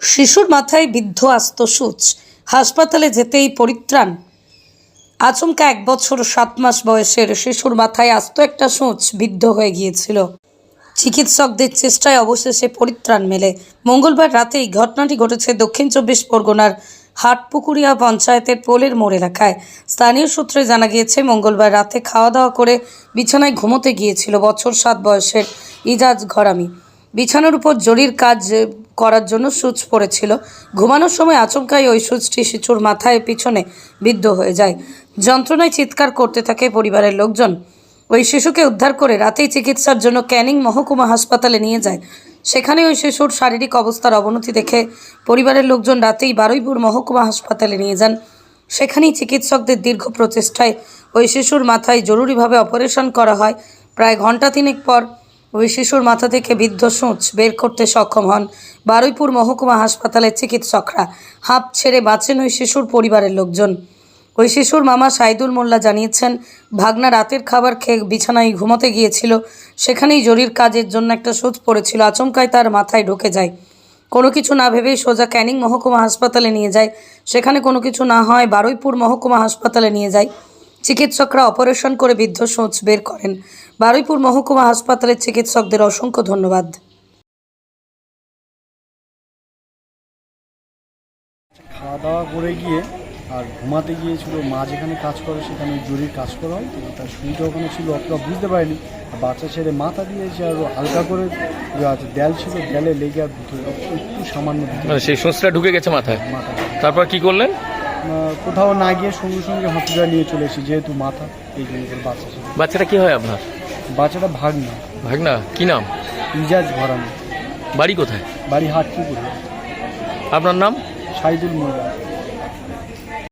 শিশুর মাথায় বিদ্ধ আস্ত সূচ। হাসপাতালে যেতেই পরিত্রাণ। আচমকা এক বছর সাত মাস বয়সের শিশুর মাথায় আস্ত একটা সূচ বিদ্ধ হয়ে গিয়েছিল। চিকিৎসকদের চেষ্টায় অবশেষে পরিত্রাণ মেলে। মঙ্গলবার রাতেই ঘটনাটি ঘটেছে দক্ষিণ চব্বিশ পরগনার হাটপুকুরিয়া পঞ্চায়েতের পোলের মোড় এলাকায়। স্থানীয় সূত্রে জানা গিয়েছে, মঙ্গলবার রাতে খাওয়া দাওয়া করে বিছানায় ঘুমোতে গিয়েছিল বছর সাত বয়সের ইজাজ ঘরামি। বিছানার উপর জরির কাজ করার জন্য সুচ পড়েছিল। ঘুমানোর সময় আচমকাই ওই সুচটি শিশুর মাথায় পিছনে বিদ্ধ হয়ে যায়। যন্ত্রণায় চিৎকার করতে থাকে পরিবারের লোকজন। ওই শিশুকে উদ্ধার করে রাতেই চিকিৎসার জন্য ক্যানিং মহকুমা হাসপাতালে নিয়ে যায়। সেখানে ওই শিশুর শারীরিক অবস্থার অবনতি দেখে পরিবারের লোকজন রাতেই বারুইপুর মহকুমা হাসপাতালে নিয়ে যান। সেখানেই চিকিৎসকদের দীর্ঘ প্রচেষ্টায় ওই শিশুর মাথায় জরুরিভাবে অপারেশন করা হয়। প্রায় ঘণ্টা তিনেক পর ওই শিশুর মাথা থেকে বিদ্ধ সূচ বের করতে সক্ষম হন বারুইপুর মহকুমা হাসপাতালের চিকিৎসকরা। হাঁপ ছেড়ে বাঁচেন ওই শিশুর পরিবারের লোকজন। ওই শিশুর মামা সাইদুল মোল্লা জানিয়েছেন, ভাগনা রাতের খাবার খেয়ে বিছানায় ঘুমোতে গিয়েছিল। সেখানেই জরির কাজের জন্য একটা সুচ পড়েছিল আচমকায় তার মাথায় ঢুকে যায়। কোনো কিছু না ভেবেই সোজা ক্যানিং মহকুমা হাসপাতালে নিয়ে যায়। সেখানে কোনো কিছু না হয় বারুইপুর মহকুমা হাসপাতালে নিয়ে যায়। চিকিৎসকরা অপারেশন করে বিদ্ধ সূচ বের করেন। বারুইপুর মহকুমা হাসপাতালের চিকিৎসকদের অসংখ্য ধন্যবাদ। খাওয়া দাওয়া করে গিয়ে আর ঘুমাতে গিয়েছিল মা যেখানে কাজ করে সেখানে জরির কাজ করা হয় তো তার সুইটা ওখানে ছিল অতটা বুঝতে পারিনি। আর বাচ্চা ছেলে মাথা দিয়েছে আর হালকা করে দেয়াল ছিল দেয়ালে লেগে আর ভিতরে একটু সামান্য মানে সেই সূচটা ঢুকে গেছে মাথায়? মাথা তারপর কি করলেন? কোথাও না গিয়ে সঙ্গে সঙ্গে হসপিটাল নিয়ে চলে এসেছি যেহেতু মাথা এই জন্য বাচ্চা ছিল। বাচ্চাটা কি হয় আপনার? বাচ্চাটা ভাগনা। ভাগনা? কি নাম? ইজাজ ভরানো বাড়ি কোথায়? বাড়ি হাট পুকুরে আপনার নাম? সাইদুল মোল্লা।